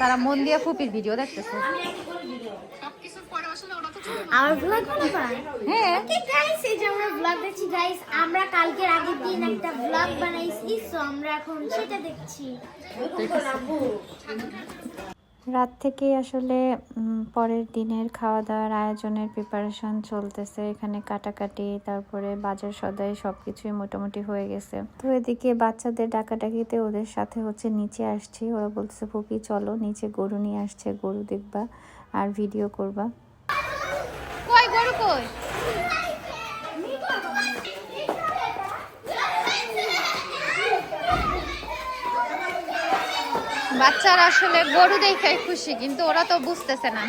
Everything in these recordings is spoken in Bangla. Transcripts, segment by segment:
তারা মন দিয়ে ফুপির ভিডিও দেখতেছে। আমার ব্লগ হ্যাঁ। গাইস এই যে আমরা ব্লগ দেখছি গাইস আমরা কালকের আগের দিন একটা ব্লগ বানাইছি সো আমরা এখন সেটা দেখছি। রাত থেকেই আসলে পরের দিনের খাওয়া দাওয়ার আয়োজনের প্রিপারেশন চলতেছে। এখানে কাটাকাটি, তারপরে বাজার সদাই সব কিছুই মোটামুটি হয়ে গেছে। তো এদিকে বাচ্চাদের ডাকাডাকিতে ওদের সাথে হচ্ছে নিচে আসছি। ওরা বলতেছে ফুপি চলো নিচে গরু নিয়ে আসছে, গরু দেখবা আর ভিডিও করবা। গরু বাচ্চারা আসলে গরু দেখে খুশি কিন্তু ওরা তো বুঝতেছে না।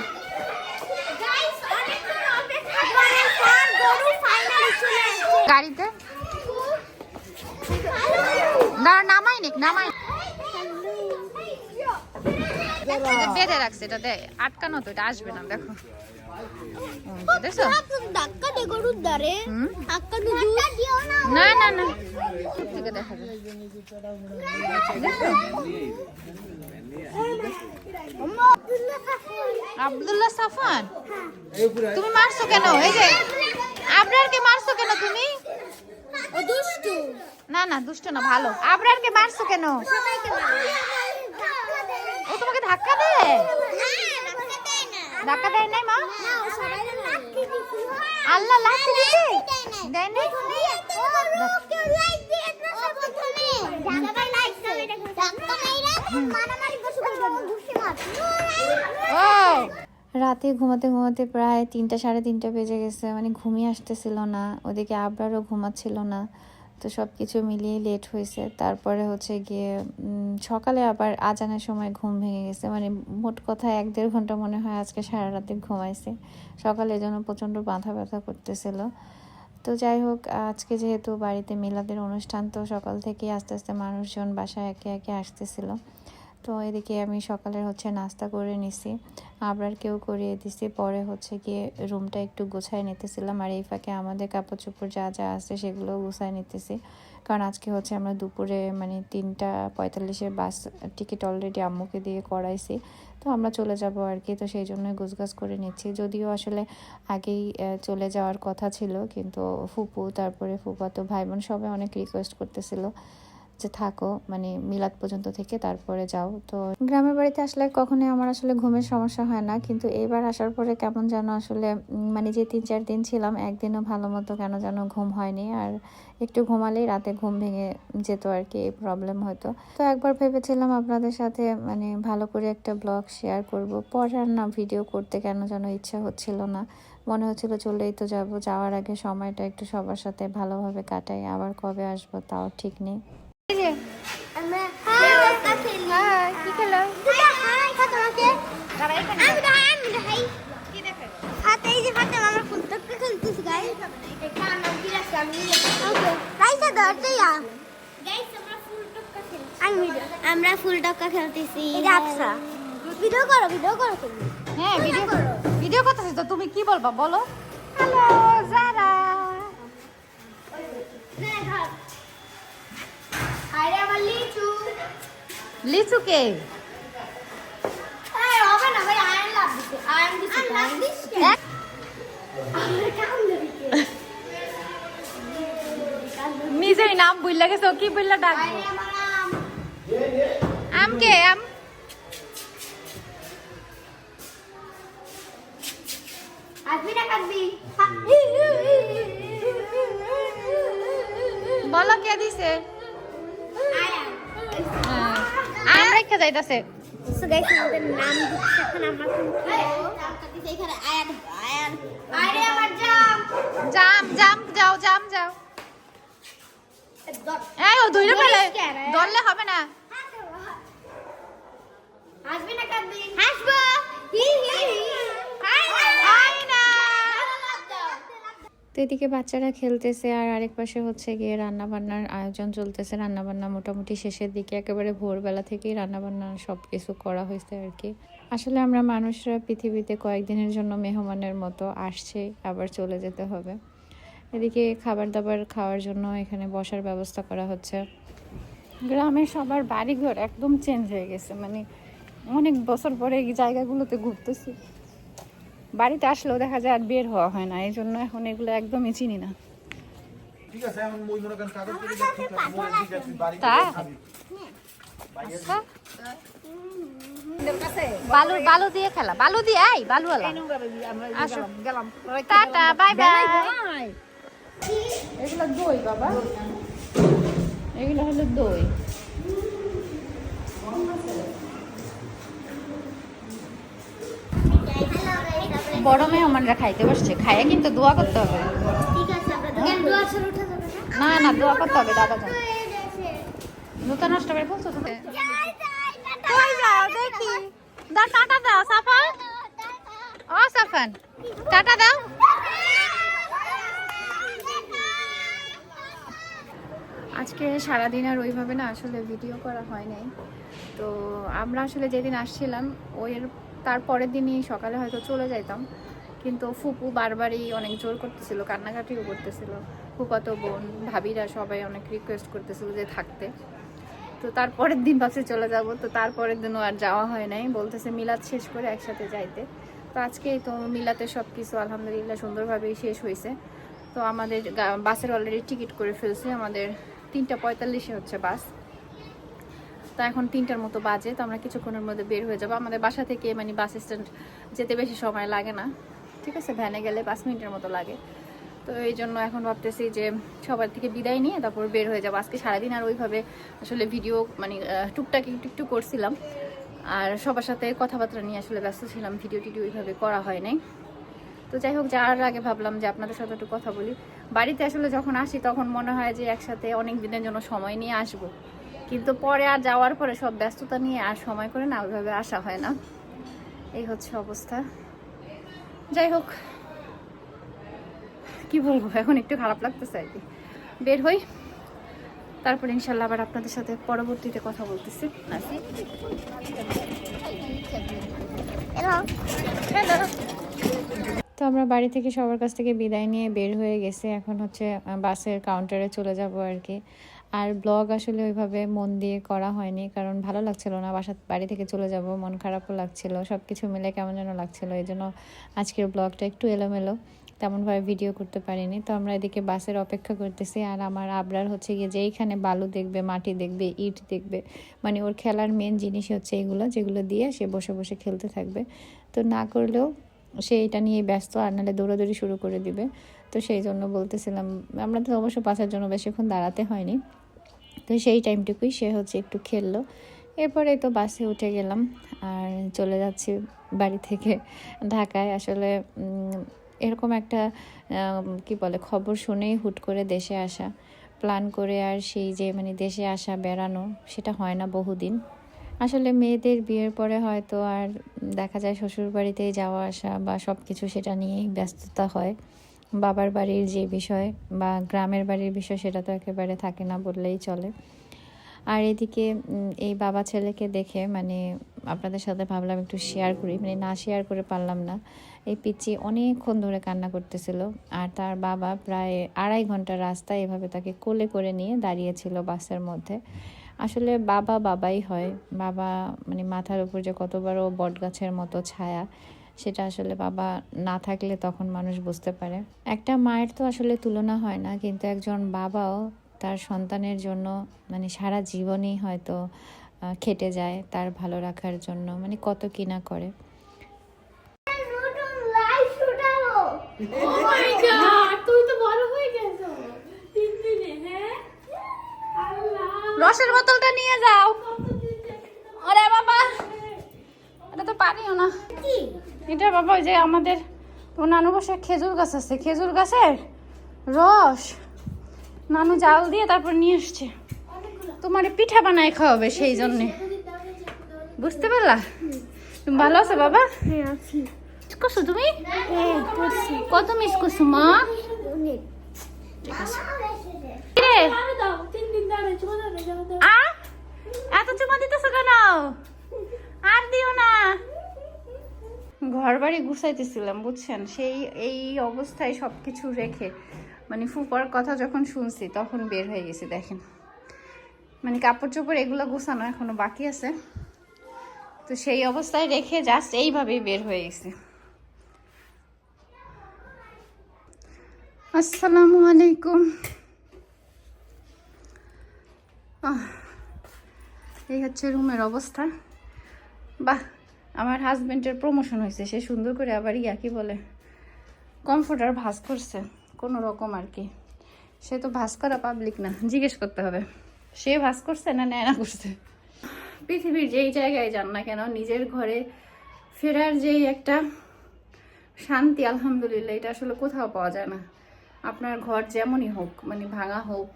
গাড়িতে? দাঁড়া নামাই নিক নামাই। বেঁধে রাখছে এটা আটকানো তো এটা আসবে না দেখো। দেখছ না না না থেকে দেখা আব্দুল্লাহ সাফান তুমি মারছো কেন এই যে আবরারকে মারছো কেন তুমি দুষ্টু না না দুষ্ট না ভালো আবরারকে মারছো কেন সবাইকে ধাক্কা দে ও তোমাকে ধাক্কা দেয় ধাক্কা দেয় নাই মা? আল্লাহ লাঠি দিছে? দেয় নাই। রাতে ঘুমাতে ঘুমাতে প্রায় তিনটা সাড়ে তিনটা বেজে গেছে। মানে ঘুমিয়ে আসতেছিল না। ওদিকে আবরারও ঘুমাচ্ছিল না। তো সব কিছু মিলিয়ে লেট হয়েছে। তারপরে হচ্ছে গিয়ে সকালে আবার আজানের সময় ঘুম ভেঙে গেছে। মানে মোট কথা এক দেড় ঘণ্টা মনে হয় আজকে সারা রাতে ঘুমাইছে। সকালে যেন প্রচণ্ড বাঁধা ব্যথা করতেছিল। তো যাই হোক, আজকে যেহেতু বাড়িতে মেলাদের অনুষ্ঠান, তো সকাল থেকেই আস্তে আস্তে মানুষজন বাসায় একে একে আসতেছিল। তো এদিকে আমি সকালের হচ্ছে নাস্তা করে নিছি। আবার কেউ করিয়ে দিছি। পরে হচ্ছে গিয়ে রুমটা একটু গুছাই নিতেছিলাম। আর এই ফাঁকে আমাদের কাপড় চোপড় যা যা আছে সেগুলো গুছাই নিতেছি। কারণ আজকে হচ্ছে আমরা দুপুরে মানে তিনটা পঁয়তাল্লিশের বাস টিকিট অলরেডি আম্মুকে দিয়ে করাইছি। তো আমরা চলে যাব আর কি। তো সেই জন্যই গুছগাছ করে নিচ্ছি। যদিও আসলে আগেই চলে যাওয়ার কথা ছিল। কিন্তু ফুপু, তারপরে ফুপাতো ভাই বোন সবাই অনেক রিকোয়েস্ট করতেছিল। যে থাকো মানে মিলাদ পর্যন্ত থেকে তারপরে যাও। তো গ্রামের বাড়িতে আসলে কখনোই আমার আসলে ঘুমের সমস্যা হয় না। কিন্তু এবার আসার পরে কেমন যেন আসলে মানে যে তিন চার দিন ছিলাম, একদিনও ভালো মতো কেন যেন ঘুম হয়নি। আর একটু ঘুমালেই রাতে ঘুম ভেঙে যেত আর কি এই প্রবলেম হতো তো একবার ভেবেছিলাম আপনাদের সাথে মানে ভালো করে একটা ব্লগ শেয়ার করব। পরে আর না ভিডিও করতে কেন যেন ইচ্ছা হচ্ছিল না। মনে হচ্ছিল চলেই তো যাব। যাওয়ার আগে সময়টা একটু সবার সাথে ভালোভাবে কাটাই। আবার কবে আসব তাও ঠিক নেই। আমরা ফুল। টপকে খেলতেছি ভিডিও করো ভিডিও করো হ্যাঁ ভিডিও করো। ভিডিও করতেছি তো তুমি কি বলবা বলো? হ্যালো যারা লিচু। কে? এই হবে না ভাই আয়ন লাভ দিতে। আয়ন দিতে আয়ন লাভ দিতে এক- আমার কাম দিতে নিজেই নাম বুঝলা গেছে কি বুঝলা আরে আম। কে আম? বলো কে দিছে? রেখে যাইতাছে। সো গাইস আমাদের নাম এখন আমরা কোন এখানে আয়ান আয়ান। আরে আমার জাম। জাম জাম যাও জাম যাও। এই ও ধুইরে ফেলে ধরলে হবে না। হাসবো হি হি হি। তো এদিকে বাচ্চারা খেলতেছে আর আরেক পাশে হচ্ছে গিয়ে রান্না বান্নার আয়োজন চলতেছে। রান্না বান্না মোটামুটি শেষের দিকে একেবারে ভোরবেলা থেকেই রান্না বান্না সব কিছু করা হয়েছে আর কি। আসলে আমরা মানুষরা পৃথিবীতে কয়েকদিনের জন্য মেহমানের মতো আসছে, আবার চলে যেতে হবে। এদিকে খাবার দাবার খাওয়ার জন্য এখানে বসার ব্যবস্থা করা হচ্ছে। গ্রামে সবার বাড়িঘর একদম চেঞ্জ হয়ে গেছে। মানে অনেক বছর পরে এই জায়গাগুলোতে ঘুরতেছি। বাড়িতে আসলেও দেখা যায় আর বের হওয়া হয় না এই জন্য এখন এগুলো একদমই চিনি না। ঠিক আছে এখন মই করেন কাগজ করে দিচ্ছি, ঠিক আছে মই ঠিক আছে। বাড়ি তা? গিয়ে খাবি। বালু বালু দিয়ে খেলা বালু দিয়ে আই বালু টাটা বাই বাই। এগুলো দই বাবা। এগুলো হলো দই। বড় মেহমানরা খাইতে বসছে। খাইয়ে কিন্তু দোয়া করতে হবে। ঠিক আছে কেন দোয়া শুরু উঠে যাবে না? না না দোয়া করতে হবে দাদা যান। জুতা নষ্ট করে ফেলছো তো কই যাও দেখি। দা টাটা দাও সাফান। ও সাফান। টাটা দাও। আজকে সারাদিন আর ওইভাবে না আসলে ভিডিও করা হয় নাই। তো আমরা আসলে যেদিন আসছিলাম ওই তার পরের দিনই সকালে হয়তো চলে যাইতাম। কিন্তু ফুপু বারবারই অনেক জোর করতেছিল, কান্নাকাটিও করতেছিল। ফুপাতো বোন, ভাবিরা সবাই অনেক রিকোয়েস্ট করতেছিল যে থাকতে। তো তারপরের দিন বাসে চলে যাব। তো তারপরের দিনও আর যাওয়া হয় নাই। বলতেছে মিলাদ শেষ করে একসাথে যাইতে। তো আজকেই তো মিলাতে সব কিছু আলহামদুলিল্লাহ সুন্দরভাবেই শেষ হয়েছে তো আমাদের বাসের অলরেডি টিকিট করে ফেলছে। আমাদের তিনটা পঁয়তাল্লিশে হচ্ছে বাস। তো এখন তিনটার মতো বাজে, তো আমরা কিছুক্ষণের মধ্যে বের হয়ে যাব। আমাদের বাসা থেকে মানে বাস স্ট্যান্ড যেতে বেশি সময় লাগে না। ঠিক আছে, ভ্যানে গেলে পাঁচ মিনিটের মতো লাগে। তো এই জন্য এখন ভাবতেছি যে সবার থেকে বিদায় নিয়ে তারপর বের হয়ে যাব। আজকে সারাদিন আর ওইভাবে আসলে ভিডিও মানে টুকটাক একটু একটু করছিলাম। আর সবার সাথে কথাবার্তা নিয়ে আসলে ব্যস্ত ছিলাম ভিডিও টিডিও ওইভাবে করা হয় নাই। তো যাই হোক, যাওয়ার আগে ভাবলাম যে আপনাদের সাথে একটু কথা বলি। বাড়িতে আসলে যখন আসি তখন মনে হয় যে একসাথে অনেক দিনের জন্য সময় নিয়ে আসব। কিন্তু পরে আর যাওয়ার পরে সব ব্যস্ততা নিয়ে আর সময় করে না ওইভাবে আসা হয় না। এই হচ্ছে অবস্থা। যাই হোক কি বলব এখন একটু খারাপ লাগতেছে আর কি। বের হই তারপর ইনশাল্লাহ আবার আপনাদের সাথে পরবর্তীতে কথা বলতেছি। তো আমরা বাড়ি থেকে সবার কাছ থেকে বিদায় নিয়ে বের হয়ে গেছি। এখন হচ্ছে বাসের কাউন্টারে চলে যাব আর কি। আর ব্লগ আসলে ওইভাবে মন দিয়ে করা হয়নি, কারণ ভালো লাগছিল না। বাসা বাড়ি থেকে চলে যাব, মন খারাপও লাগছিল সব কিছু মিলে কেমন যেন লাগছিল। এই জন্য আজকের ব্লগটা একটু এলোমেলো, তেমনভাবে ভিডিও করতে পারিনি। তো আমরা এদিকে বাসের অপেক্ষা করতেছি, আর আমার আবরার হচ্ছে গিয়ে যে এইখানে বালু দেখবে, মাটি দেখবে, ইট দেখবে মানে ওর খেলার মেন জিনিস হচ্ছে এগুলো, যেগুলো দিয়ে সে বসে বসে খেলতে থাকবে। তো না করলেও সে এটা নিয়ে ব্যস্ত, আর নাহলে দৌড়াদৌড়ি শুরু করে দিবে। তো সেই জন্য বলতেছিলাম, আমরা তো অবশ্য পাশার জন্য বেশিক্ষণ দাঁড়াতে হয়নি। তো সেই টাইমটুকুই সে হচ্ছে একটু খেললো। এরপরে তো বাসে উঠে গেলাম আর চলে যাচ্ছি বাড়ি থেকে ঢাকায়। আসলে এরকম একটা কি বলে, খবর শুনেই হুট করে দেশে আসা। প্ল্যান করে আর সেই যে মানে দেশে আসা, বেড়ানো, সেটা হয় না বহুদিন। আসলে মেয়েদের বিয়ের পরে হয়তো আর দেখা যায় শ্বশুর বাড়িতেই যাওয়া আসা বা সব কিছু সেটা নিয়েই ব্যস্ততা হয়। বাবার বাড়ির যে বিষয় বা গ্রামের বাড়ির বিষয় সেটা তো একেবারে থাকে না বললেই চলে। আর এদিকে এই বাবা ছেলেকে দেখে মানে আপনাদের সাথে ভাবলাম একটু শেয়ার করি মানে না শেয়ার করে পারলাম না। এই পিচ্ছি অনেকক্ষণ ধরে কান্না করতেছিল আর তার বাবা প্রায় আড়াই ঘণ্টা রাস্তা এভাবে তাকে কোলে করে নিয়ে দাঁড়িয়েছিল বাসের মধ্যে। আসলে বাবা বাবাই হয়। বাবা মানে মাথার উপর যে কত বড় বট গাছের মতো ছায়া সেটা আসলে বাবা না থাকলে তখন মানুষ বুঝতে পারে। একটা মায়ের তো আসলে তুলনা হয় না কিন্তু একজন বাবাও তার সন্তানের জন্য মানে সারা জীবনই হয়তো খেটে যায় তার ভালো রাখার জন্য মানে কত কি না করে। বড় হয়ে রসের বোতলটা নিয়ে যাও। আরে বাবা এটা তো না। এটা বাবা ওই যে আমাদের তো নানু বসে খেজুর গাছ আছে খেজুর গাছের রস। নানু জাল দিয়ে তারপর নিয়ে আসছে। তোমার পিঠা বানায় খাওয়াবে সেই জন্যে। বুঝতে পারলা? তুমি ভালো আছো বাবা? হ্যাঁ করছ তুমি? হ্যাঁ কত মিস করছ মা? এত চুমা দিতেছো কেন? আর দিও না। ঘর বাড়ি গুছাইতেছিলাম, বুঝছেন? সেই, এই অবস্থায় সব কিছু রেখে মানে ফুপার কথা যখন শুনছি, তখন বের হয়ে গেছি, দেখেন। মানে কাপড় চোপড় এগুলো গুছানো এখনও বাকি আছে। তো সেই অবস্থায় রেখে জাস্ট এইভাবেই বের হয়ে গেছে। আসসালামু আলাইকুম। এই হচ্ছে রুমের অবস্থা। বাহ আমার হাজবেন্ডের প্রমোশন হয়েছে, সে সুন্দর করে আবার ইয়া কি বলে কমফোর্টার ভাস করছে, কোনো রকম আর কি। সে তো ভাস করা পাবলিক না, জিজ্ঞেস করতে হবে। সে ভাস করছে না নেয় না করছে? পৃথিবীর যেই জায়গায় যান না কেন, নিজের ঘরে ফেরার যেই একটা শান্তি, আলহামদুলিল্লাহ, এটা আসলে কোথাও পাওয়া যায় না। আপনার ঘর যেমনই হোক মানে ভাঙা হোক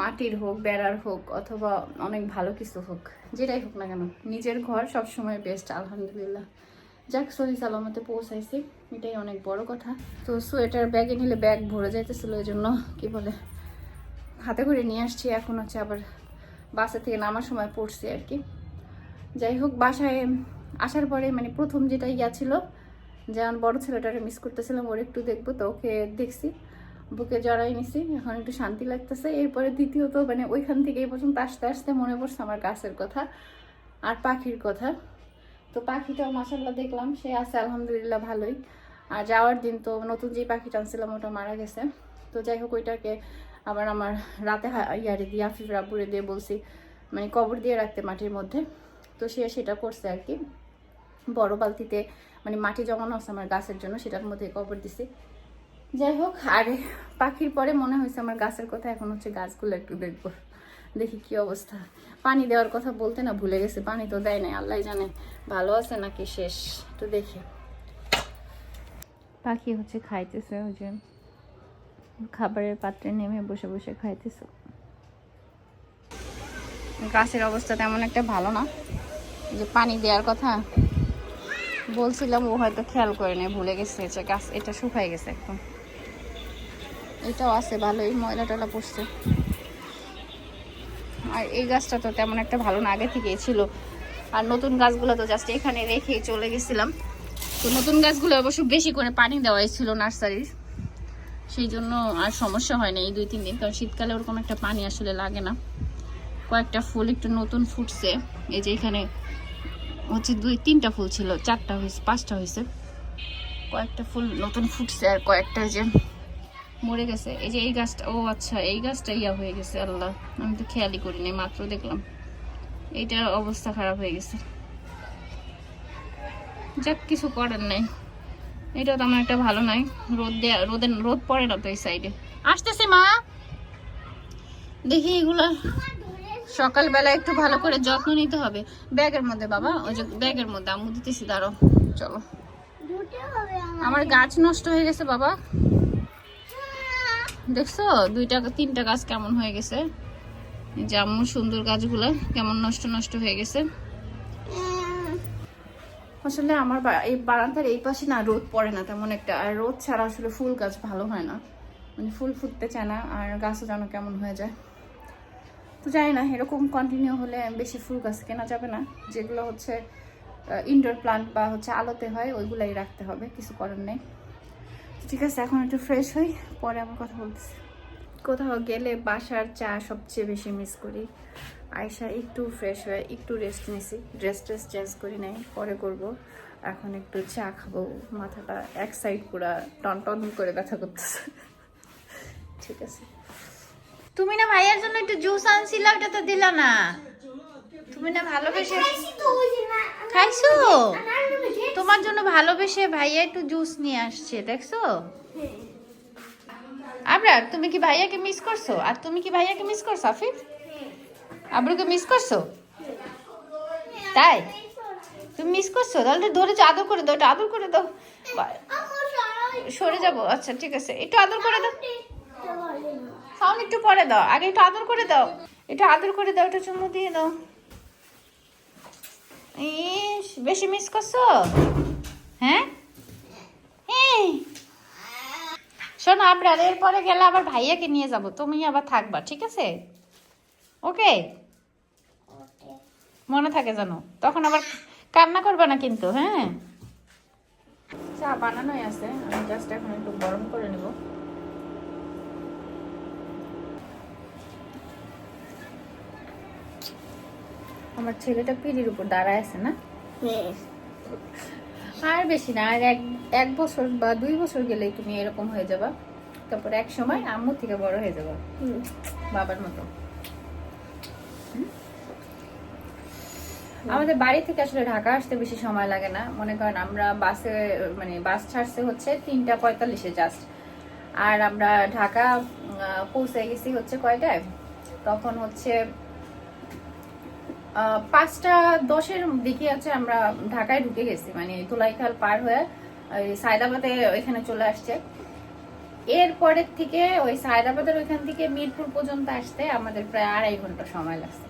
মাটির হোক, বেড়ার হোক, অথবা অনেক ভালো কিছু হোক, যেটাই হোক না কেন, নিজের ঘর সবসময় বেস্ট আলহামদুলিল্লাহ। যাক, সহি সালামতে পৌঁছাইছি, এটাই অনেক বড় কথা। তো সোয়েটার ব্যাগে নিলে ব্যাগ ভরে যাইতেছিল এই জন্য কি বলে, হাতে করে নিয়ে আসছি, এখন হচ্ছে আবার বাসা থেকে নামার সময় পড়ছি আর কি। যাই হোক, বাসায় আসার পরে মানে প্রথম যেটা ইয়া ছিল যেমন বড় ছেলেটারে মিস করতেছিলাম, ওর একটু দেখব, তো ওকে দেখছি। বুকে জড়াই নিছি, এখন একটু শান্তি লাগতেছে। এরপরে দ্বিতীয়ত মানে ওইখান থেকে এই পর্যন্ত আসতে আসতে মনে পড়ছে আমার গাছের কথা আর পাখির কথা। তো পাখিটাও মাসাল্লাহ দেখলাম, সে আছে আলহামদুলিল্লাহ ভালোই। আর যাওয়ার দিন তো নতুন যে পাখিটা আনছিলাম ওটা মারা গেছে। তো যাই হোক, ওইটাকে আবার আমার রাতে ইয়ারে দিয়ে, আফিফ রাব্বুরে দিয়ে বলছি মানে কবর দিয়ে রাখতে মাটির মধ্যে। তো সে সেটা করছে আর কি। বড় বালতিতে মানে মাটি জমানো আছে আমার গাছের জন্য, সেটার মধ্যে কবর দিছি। যাই হোক, আর পাখির পরে মনে হয়েছে আমার গাছের কথা, এখন হচ্ছে গাছগুলো একটু দেখব। দেখি কি অবস্থা। পানি দেওয়ার কথা বলতে না ভুলে গেছে, পানি তো দেয় নাই আল্লাহ জানে। ভালো আছে নাকি শেষ? তো দেখি। পাখি হচ্ছে খাইতেছে, ওই যে খাবারের পাত্রে নেমে বসে বসে খাইতেছে। গাছের অবস্থা তেমন একটা ভালো না। যে পানি দেওয়ার কথা বলছিলাম, ও হয়তো খেয়াল করে নেই ভুলে গেছে যে গাছ, এটা শুকাই গেছে একদম। এটাও আছে ভালোই ময়লা টয়লা পড়ছে। আর এই গাছটা তো তেমন একটা ভালো না, আগে থেকেই ছিল। আর নতুন গাছগুলো তো জাস্ট এখানে রেখেই চলে গেছিলাম। তো নতুন গাছগুলো অবশ্য বেশি করে পানি দেওয়াই ছিল নার্সারির। সেই জন্য আর সমস্যা হয় না এই দুই, তিন দিন, কারণ শীতকালে ওরকম একটা পানি আসলে লাগে না। কয়েকটা ফুল একটু নতুন ফুটছে। এই যে এখানে হচ্ছে দুই, তিনটা ফুল ছিল, চারটা হয়েছে, পাঁচটা হয়েছে। কয়েকটা ফুল নতুন ফুটছে আর কয়েকটা যে মরে গেছে। এই যে এই গাছটা ও আচ্ছা এই গাছটা ইয়া হয়ে গেছে আল্লাহ। আমি তো খেয়ালই করিনি মাত্র দেখলাম। এইটার অবস্থা খারাপ হয়ে গেছে। যাক কিছু করার নাই। এটা তো আমার একটা ভালো নয় রোদ দেয়া রোদে রোদ পড়ে না তো এই সাইডে। আসতেছে মা। দেখি এগুলা। সকালবেলা একটু ভালো করে যত্ন নিতে হবে। ব্যাগের মধ্যে বাবা। ওই যে ব্যাগের মধ্যে আম্মু দিতেছি দাঁড়ো চলো। আমার গাছ নষ্ট হয়ে গেছে বাবা। দেখছ? দুইটা তিনটা গাছ কেমন হয়ে গেছে? এই যে আম্মুর সুন্দর গাছগুলা কেমন নষ্ট নষ্ট হয়ে গেছে। আসলে আমার এই বারান্দার এই পাশে না রোদ পড়ে না তেমন একটা। আর রোদ ছাড়া আসলে ফুল গাছ ভালো হয় না। মানে ফুল ফুটতে চায় না, আর গাছও যেন কেমন হয়ে যায়। তো জানি না, এরকম কন্টিনিউ হলে বেশি ফুল গাছ কেনা যাবে না। যেগুলো হচ্ছে ইনডোর প্লান্ট বা হচ্ছে আলোতে হয়, ওইগুলাই রাখতে হবে, কিছু করার নেই। ঠিক আছে এখন একটু ফ্রেশ হই পরে আবার কথা বলতেছি। কোথাও গেলে বাসার চা সবচেয়ে বেশি মিস করি। আয়সা একটু ফ্রেশ হয়ে একটু রেস্ট নিছি। ড্রেস ট্রেস চেঞ্জ করি নাই পরে করব। এখন একটু চা খাব মাথাটা এক সাইড পুরা টন টন করে ব্যথা করতেছে। ঠিক আছে। তুমি না ভাইয়ার জন্য একটু জুস আনছিলা ওটা তো দিলা না। তুমি না ভালোবেসে খাইছো তোমার জন্য ভালোবেসে ভাইয়া একটু জুস নিয়ে আসছে দেখছ? আবরার তুমি কি ভাইয়াকে মিস করছ? আর তুমি কি ভাইয়াকে মিস করছ আফিফ? আবরুকে মিস করছ? তাই? তুমি মিস করছ? তাহলে তো ধরে আদর করে দাও একটু আদর করে দাও। সরে যাব আচ্ছা ঠিক আছে। একটু আদর করে দাও। সাউন্ড একটু পরে দাও। আগে একটু আদর করে দাও। একটু আদর করে দাও একটু চুমু দিয়ে দাও। ইস, বেশি মিস করছ? হ্যাঁ। শোনো আপনার এরপরে গেলে আবার ভাইয়াকে নিয়ে যাব। তুমি আবার থাকবা, ঠিক আছে? ওকে? মনে থাকে জানো তখন আবার কান্না করবে না কিন্তু হ্যাঁ? চা বানানোই আছে, আমি জাস্ট এখন একটু গরম করে নেব। আমার ছেলেটা পিড়ির উপর দাঁড়ায় আছে না? আর বেশি না আর এক এক বছর বা দুই বছর গেলেই তুমি এরকম হয়ে যাবা। তারপর এক সময় আম্মু থেকে বড় হয়ে যাবা। বাবার মতো। আমাদের বাড়ি থেকে আসলে ঢাকা আসতে বেশি সময় লাগে না। মনে করেন আমরা বাসে মানে বাস ছাড়ছে হচ্ছে তিনটা পঁয়তাল্লিশে জাস্ট আর আমরা ঢাকা পৌঁছে গেছি হচ্ছে কয়টায়? তখন হচ্ছে পাঁচটা দশের দিকে আছে আমরা ঢাকায় ঢুকে গেছি মানে তুলাইখাল পার হয়ে ওই সায়দাবাদে ওইখানে চলে আসছে। এরপরের থেকে ওই সায়দাবাদের ওইখান থেকে মিরপুর পর্যন্ত আসতে আমাদের প্রায় আড়াই ঘণ্টা সময় লাগছে।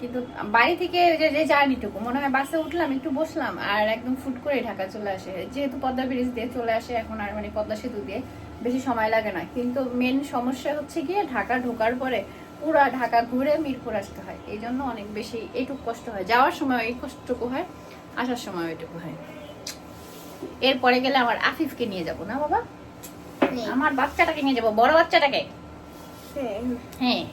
কিন্তু বাড়ি থেকে যে জার্নিটুকু, মনে হয় বাসে উঠলাম, একটু বসলাম, আর একদম ফুট করে ঢাকা চলে আসে। যেহেতু পদ্মা ব্রিজ দিয়ে চলে আসে, এখন আর মানে পদ্মা সেতু দিয়ে বেশি সময় লাগে না। কিন্তু মেন সমস্যা হচ্ছে গিয়ে ঢাকা ঢোকার পরে পুরা ঢাকা ঘুরে মিরপুর আসতে হয়। এই জন্য অনেক বেশি এইটুকু কষ্ট হয়। যাওয়ার সময় এই কষ্টটুকু হয় আসার সময় ওইটুকু হয়। এরপরে গেলে আমার আফিফকে নিয়ে যাব না বাবা? আমার বাচ্চাটাকে নিয়ে যাব বড় বাচ্চাটাকে? হ্যাঁ।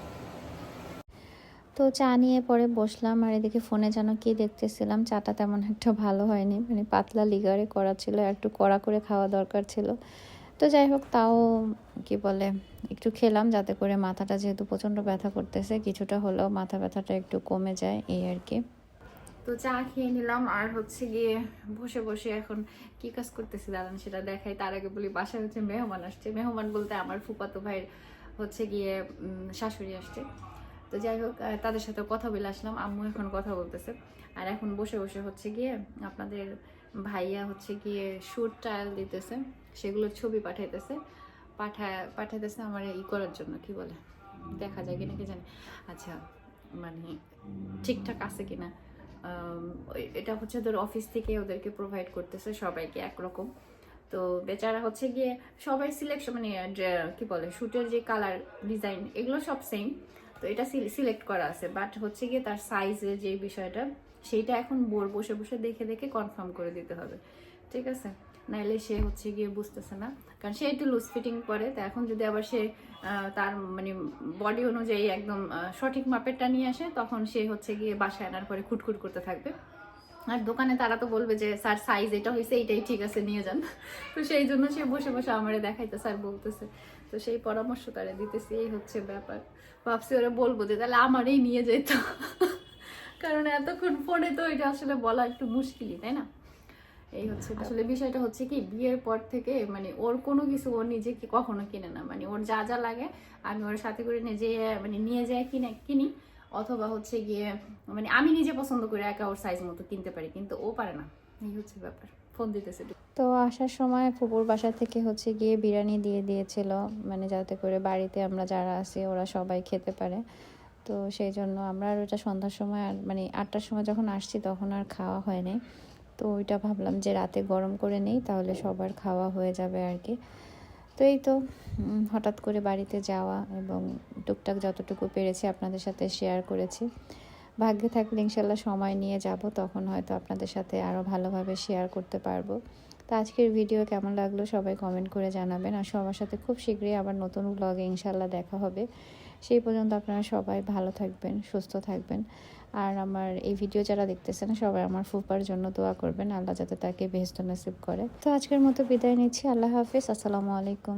তো চা নিয়ে পরে বসলাম আর এদিকে ফোনে যেন কি দেখতেছিলাম চাটা তেমন একটা ভালো হয়নি। মানে পাতলা লিগারে করা ছিল আর একটু কড়া করে খাওয়া দরকার ছিল। তো যাই হোক, তাও কি বলে, একটু খেলাম যাতে করে মাথাটা যেহেতু প্রচণ্ড ব্যথা করতেছে, কিছুটা হলেও মাথা ব্যথাটা একটু কমে যায়, এই আর কি। তো চা খেয়ে নিলাম, আর হচ্ছে গিয়ে বসে বসে এখন কি কাজ করতেছি দাদান সেটা দেখাই। তার আগে বলি, বাসায় হচ্ছে মেহমান আসছে। মেহমান বলতে আমার ফুপাতো ভাইয়ের হচ্ছে গিয়ে শাশুড়ি আসছে। তো যাই হোক তাদের সাথে কথা বলে আসলাম। আম্মু এখন কথা বলতেছে। আর এখন বসে বসে হচ্ছে গিয়ে আপনাদের ভাইয়া হচ্ছে গিয়ে শুট ট্রায়াল দিতেছে সেগুলোর ছবি পাঠাইতেছে। পাঠায় পাঠাইতেছে আমার ই করার জন্য, কি বলে? দেখা যায় কিনা কি জানি। আচ্ছা মানে ঠিকঠাক আছে কিনা? এটা হচ্ছে ওদের অফিস থেকে ওদেরকে প্রোভাইড করতেছে সবাইকে একরকম। তো বেচারা হচ্ছে গিয়ে সবাই সিলেকশন মানে কি বলে শুটের যে কালার ডিজাইন এগুলো সব সেম তো এটা সিলেক্ট করা আছে বাট হচ্ছে গিয়ে তার সাইজের যে বিষয়টা সেইটা এখন বোর বসে বসে দেখে দেখে কনফার্ম করে দিতে হবে। ঠিক আছে? নাইলে সে হচ্ছে গিয়ে বুঝতেছে না। কারণ সে একটু লুজ ফিটিং করে তো এখন যদি আবার সে তার মানে বডি অনুযায়ী একদম সঠিক মাপেরটা নিয়ে আসে, তখন সে হচ্ছে গিয়ে বাসায় আনার পরে খুটখুট করতে থাকবে। আর দোকানে তারা তো বলবে যে, স্যার সাইজ এটা হয়েছে এইটাই ঠিক আছে, নিয়ে যান। তো সেই জন্য সে বসে বসে আমারে দেখাইতে স্যার বলতেছে। তো সেই পরামর্শ তারা দিতেছে, এই হচ্ছে ব্যাপার। ভাবছি ওরা বলব যে, তাহলে আমারই নিয়ে যেত কারণ এতক্ষণ ফোনে তো এটা আসলে বলা একটু মুশকিলই তাই না? এই হচ্ছে আসলে বিষয়টা হচ্ছে কি বিয়ের পর থেকে মানে ওর কোনো কিছু ওর নিজে কি কখনো কিনে না। মানে ওর যা যা লাগে আমি ওর সাথে করে নিজে মানে নিয়ে যাই কিনে কিনি। অথবা হচ্ছে গিয়ে মানে আমি নিজে পছন্দ করে একা ওর সাইজ মতো কিনতে পারি কিন্তু ও পারে না। এই হচ্ছে ব্যাপার। ফোন দিতেছে। তো আসার সময় ফুপুর বাসা থেকে হচ্ছে গিয়ে বিরিয়ানি দিয়ে দিয়েছিল। মানে যাতে করে বাড়িতে আমরা যারা আছি ওরা সবাই খেতে পারে। তো সেই জন্য আমরা আর ওইটা সন্ধ্যার সময় আর মানে আটটার সময় যখন আসছি তখন আর খাওয়া হয়নি। তো ওইটা ভাবলাম যে রাতে গরম করে নেই তাহলে সবার খাওয়া হয়ে যাবে আর কি। তো এই তো হঠাৎ করে বাড়িতে যাওয়া এবং টুকটাক যতটুকু পেরেছি আপনাদের সাথে শেয়ার করেছি। ভাগ্যে থাকলে ইনশাল্লাহ সময় নিয়ে যাব, তখন হয়তো আপনাদের সাথে আরও ভালোভাবে শেয়ার করতে পারব। তো আজকের ভিডিও কেমন লাগল সবাই কমেন্ট করে জানাবেন। আর সবার সাথে খুব শীঘ্রই আবার নতুন ব্লগে ইনশাল্লাহ দেখা হবে। সেই পর্যন্ত আপনারা সবাই ভালো থাকবেন, সুস্থ থাকবেন। আর আমার এই ভিডিও যারা দেখতেছেন, সবাই আমার ফুপার জন্য দোয়া করবেন, আল্লাহ যাতে তাকে বেহস্ত নসিব করে। তো আজকের মতো বিদায় নিচ্ছি, আল্লাহ হাফিজ, আসসালামু আলাইকুম।